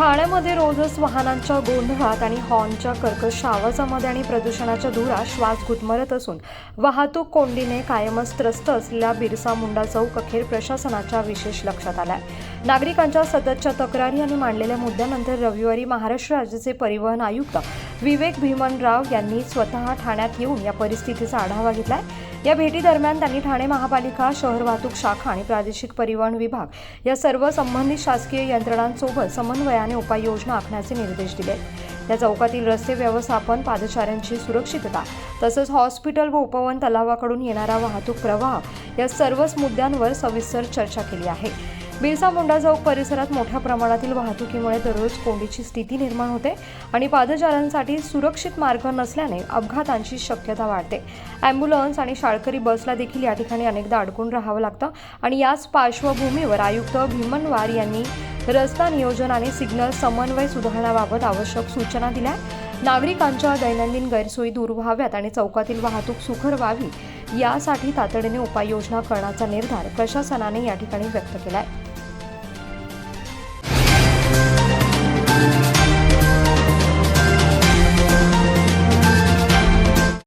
ठाण्यामध्ये रोजच वाहनांच्या गोंधळात आणि हॉर्नच्या कर्कश आवाजामध्ये आणि प्रदूषणाच्या धुरात श्वास घुटमरत असून वाहतूक कोंडीने कायमच त्रस्त असलेल्या बिरसा मुंडा चौक अखेर प्रशासनाच्या विशेष लक्षात आलाय. नागरिकांच्या सततच्या तक्रारी आणि मांडलेल्या मुद्द्यानंतर रविवारी महाराष्ट्र राज्याचे परिवहन आयुक्त विवेक भीमनराव यांनी स्वतः ठाण्यात येऊन या परिस्थितीचा आढावा घेतलाय. या भेटीदरम्यान त्यांनी ठाणे महापालिका शहर वाहतूक शाखा आणि प्रादेशिक परिवहन विभाग या सर्व संबंधित शासकीय यंत्रणांसोबत समन्वयाने उपाययोजना आखण्याचे निर्देश दिले. या चौकातील रस्ते व्यवस्थापन पादचाऱ्यांची सुरक्षितता तसंच हॉस्पिटल व उपवन तलावाकडून येणारा वाहतूक प्रवाह या सर्वच मुद्द्यांवर सविस्तर चर्चा केली आहे. बिरसा मुंडा चौक परिसरात मोठ्या प्रमाणातील वाहतुकीमुळे दररोज कोंडीची स्थिती निर्माण होते आणि पादचाऱ्यांसाठी सुरक्षित मार्ग नसल्याने अपघातांची शक्यता वाढते. ॲम्ब्युलन्स आणि शाळकरी बसला देखील या ठिकाणी अनेकदा अडकून राहावं लागतं आणि याच पार्श्वभूमीवर आयुक्त भीमनवार यांनी रस्ता नियोजन आणि सिग्नल समन्वय सुधारण्याबाबत आवश्यक सूचना दिल्या. नागरिकांच्या दैनंदिन गैरसोयी दूर व्हाव्यात आणि चौकातील वाहतूक सुखर व्हावी यासाठी तातडीने उपाययोजना करण्याचा निर्धार प्रशासनाने या ठिकाणी व्यक्त केला आहे